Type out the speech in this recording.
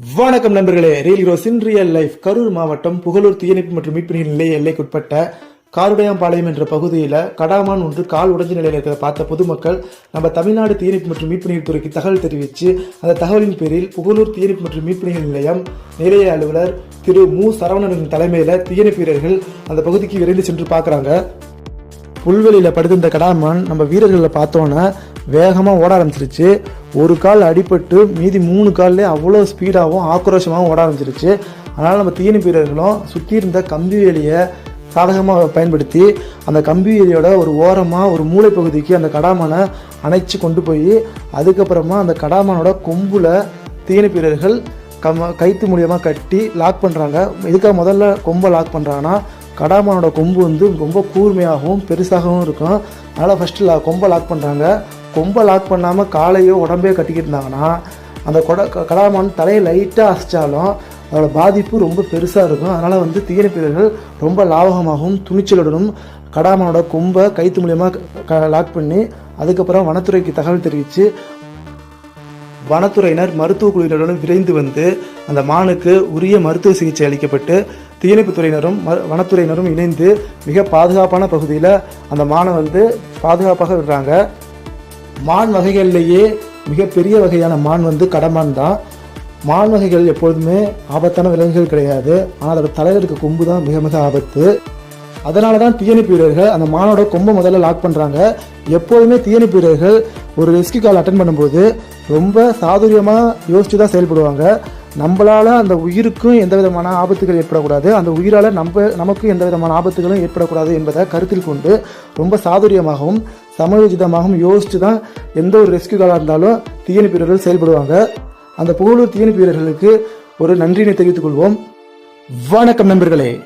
வணக்கம் நண்பர்களே. Real heroes in real life Karur மாவட்டம் புகழூர் தீயணைப்பு மற்றும் மீட்பு நிலைய எல்லைக்குட்பட்ட காருடையாம்பாளையம் என்ற பகுதியில் கடாமான் ஒன்று கால் உடைஞ்ச நிலையில் இருக்கிறத பார்த்த பொதுமக்கள் நம்ம தமிழ்நாடு தீயணைப்பு மற்றும் மீட்பு நீர் துறைக்கு தகவல் தெரிவித்து அந்த தகவலின் பேரில் புகழூர் தீயணைப்பு மற்றும் மீட்பு நிலையம் நிலைய அலுவலர் திரு மு. சரவணனின் தலைமையில் தீயணைப்பு வீரர்கள் அந்த பகுதிக்கு விரைந்து சென்று பார்க்குறாங்க. புல்வெளியில் படுத்திருந்த கடாமான் நம்ம வீரர்களை பார்த்தோன்னே வேகமாக ஓட ஆரம்பிச்சிருச்சு. ஒரு கால் அடிபட்டு மீதி மூணு கால்லே அவ்வளோ ஸ்பீடாகவும் ஆக்ரோஷமாகவும் ஓட ஆரம்பிச்சிருச்சு. அதனால் நம்ம தீனி வீரர்களும் சுற்றி இருந்த கம்பி வேலியை சாதகமாக பயன்படுத்தி அந்த கம்பி வேலியோட ஒரு ஓரமாக ஒரு மூளை பகுதிக்கு அந்த கடாமானை அணைச்சி கொண்டு போய் அதுக்கப்புறமா அந்த கடாமானோட கொம்பில் தீனி வீரர்கள் கம கைத்து மூலியமாக கட்டி லாக் பண்ணுறாங்க இதுக்காக முதல்ல கொம்பை லாக் பண்ணுறாங்கன்னா கடாமானோட கொம்பு வந்து ரொம்ப கூர்மையாகவும் பெருசாகவும் இருக்கும். அதனால் ஃபஸ்ட்டு லா கொம்பை லாக் பண்ணுறாங்க கொம்பை லாக் பண்ணாமல் காலையோ உடம்பையோ கட்டிக்கிட்டு இருந்தாங்கன்னா அந்த கொட கடாமான் தலையை லைட்டாக அசைச்சாலும் அதோட பாதிப்பு ரொம்ப பெருசாக இருக்கும். அதனால் வந்து தீயணைப்பு வீரர்கள் ரொம்ப லாபகமாகவும் துணிச்சலுடனும் கடாமானோட கொம்பை கைத்து மூலியமாக க லாக் பண்ணி அதுக்கப்புறம் வனத்துறைக்கு தகவல் தெரிவித்து வனத்துறையினர் மருத்துவ குழுவினருடன் விரைந்து வந்து அந்த மானுக்கு உரிய மருத்துவ சிகிச்சை அளிக்கப்பட்டு தீயணைப்பு துறையினரும் ம- வனத்துறையினரும் இணைந்து மிக பாதுகாப்பான பகுதியில் அந்த மானை வந்து பாதுகாப்பாக விடுறாங்க. மான் வகைகள்லேயே மிகப்பெரிய வகையான மான் வந்து கடமான் தான். மான் வகைகள் எப்பொழுதுமே ஆபத்தான விலங்குகள் கிடையாது. ஆனால் அதோட தலையில் இருக்க கொம்பு தான் மிக மிக ஆபத்து. அதனால தான் தீயணைப்பு வீரர்கள் அந்த மானோட கொம்பை முதல்ல லாக் பண்ணுறாங்க எப்போதுமே தீயணைப்பு வீரர்கள் ஒரு ரெஸ்கியூ கால் அட்டன் பண்ணும்போது ரொம்ப சாதுரியமாக யோசித்து தான் செயல்படுவாங்க. நம்மளால் அந்த உயிருக்கும் எந்த விதமான ஆபத்துகள் ஏற்படக்கூடாது. அந்த உயிரால் நம்ம நமக்கும் எந்த விதமான ஆபத்துகளும் ஏற்படக்கூடாது என்பதை கருத்தில் கொண்டு ரொம்ப சாதுரியமாகவும் சமயோஜிதமாகவும் யோசித்து தான் எந்த ஒரு ரெஸ்கியூ இருந்தாலும் தீயணைப்பு வீரர்கள் செயல்படுவாங்க. அந்த புகழூர் தீயணைப்பு வீரர்களுக்கு ஒரு நன்றியினை தெரிவித்துக் கொள்வோம். வணக்கம் நண்பர்களே.